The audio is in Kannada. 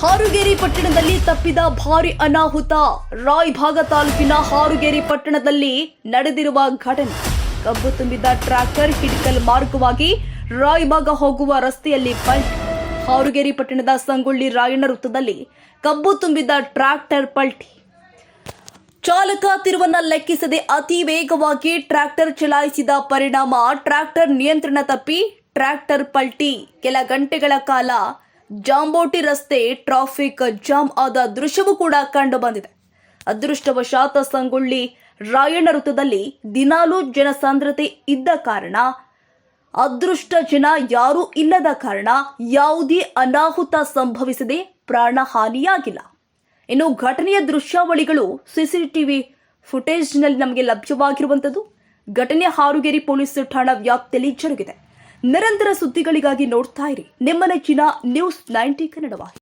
ಹಾರುಗೇರಿ ಪಟ್ಟಣದಲ್ಲಿ ತಪ್ಪಿದ ಭಾರಿ ಅನಾಹುತ. ರಾಯಭಾಗ ತಾಲೂಕಿನ ಹಾರುಗೇರಿ ಪಟ್ಟಣದಲ್ಲಿ ನಡೆದಿರುವ ಘಟನೆ. ಕಬ್ಬು ತುಂಬಿದ ಟ್ರ್ಯಾಕ್ಟರ್ ಹಿಡಿಕಲ್ ಮಾರ್ಗವಾಗಿ ರಾಯಭಾಗ ಹೋಗುವ ರಸ್ತೆಯಲ್ಲಿ ಪಲ್ಟ್ ಹಾರುಗೇರಿ ಪಟ್ಟಣದ ಸಂಗೊಳ್ಳಿ ರಾಯಣ್ಣ ವೃತ್ತದಲ್ಲಿ ಕಬ್ಬು ತುಂಬಿದ ಟ್ರ್ಯಾಕ್ಟರ್ ಪಲ್ಟಿ. ಚಾಲಕ ತಿರುವನ್ನ ಲೆಕ್ಕಿಸದೆ ಅತಿ ವೇಗವಾಗಿ ಟ್ರ್ಯಾಕ್ಟರ್ ಚಲಾಯಿಸಿದ ಪರಿಣಾಮ ಟ್ರ್ಯಾಕ್ಟರ್ ನಿಯಂತ್ರಣ ತಪ್ಪಿ ಟ್ರ್ಯಾಕ್ಟರ್ ಪಲ್ಟಿ. ಕೆಲ ಗಂಟೆಗಳ ಕಾಲ ಜಾಂಬೋಟಿ ರಸ್ತೆ ಟ್ರಾಫಿಕ್ ಜಾಮ್ ಆದ ದೃಶ್ಯವೂ ಕೂಡ ಕಂಡು ಬಂದಿದೆ. ಅದೃಷ್ಟವಶಾತ ಸಂಗೊಳ್ಳಿ ರಾಯಣ್ಣ ವೃತ್ತದಲ್ಲಿ ದಿನಾಲೂ ಜನಸಾಂದ್ರತೆ ಇದ್ದ ಕಾರಣ, ಅದೃಷ್ಟ ಜನ ಯಾರೂ ಇಲ್ಲದ ಕಾರಣ ಯಾವುದೇ ಅನಾಹುತ ಸಂಭವಿಸದೆ ಪ್ರಾಣಹಾನಿಯಾಗಿಲ್ಲ ಇನ್ನು ಘಟನೆಯ ದೃಶ್ಯಾವಳಿಗಳು ಸಿಸಿಟಿವಿ ಫುಟೇಜ್ನಲ್ಲಿ ನಮಗೆ ಲಭ್ಯವಾಗಿರುವಂಥದ್ದು ಘಟನೆ ಹಾರುಗೇರಿ ಪೊಲೀಸ್ ಠಾಣಾ ವ್ಯಾಪ್ತಿಯಲ್ಲಿ ಜರುಗಿದೆ. ನಿರಂತರ ಸುದ್ದಿಗಳಿಗಾಗಿ ನೋಡ್ತಾ ಇರಿ. ನಿಮ್ಮ ನೆಚ್ಚಿನ ನ್ಯೂಸ್ ನೈಂಟಿ ಕನ್ನಡವಾಗಿ